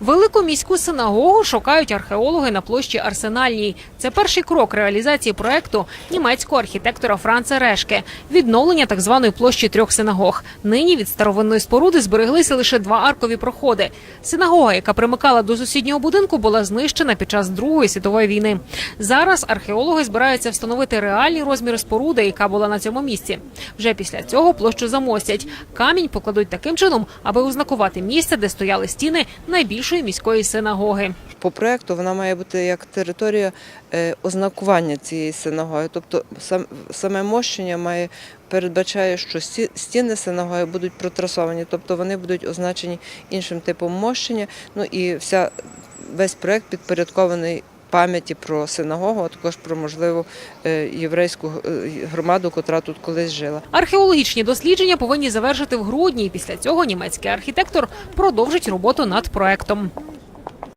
Велику міську синагогу шукають археологи на площі Арсенальній. Це перший крок реалізації проекту німецького архітектора Франца Решке відновлення так званої площі трьох синагог. Нині від старовинної споруди збереглися лише два аркові проходи. Синагога, яка примикала до сусіднього будинку, була знищена під час Другої світової війни. Зараз археологи збираються встановити реальні розміри споруди, яка була на цьому місці. Вже після цього площу замостять. Камінь покладуть таким чином, аби узнакувати місце, де стояли стіни найбільшої міської синагоги. По проекту вона має бути як територія е, ознакування цієї синагоги. Тобто сам, саме мощення має передбачає, що сті- стіни синагоги будуть протрасовані, тобто вони будуть означені іншим типом мощення. Ну і вся весь проект підпорядкований пам'яті про синагогу, а також про можливу е, єврейську е, громаду, котра тут колись жила. Археологічні дослідження повинні завершити в грудні. Після цього німецький архітектор продовжить роботу над проектом.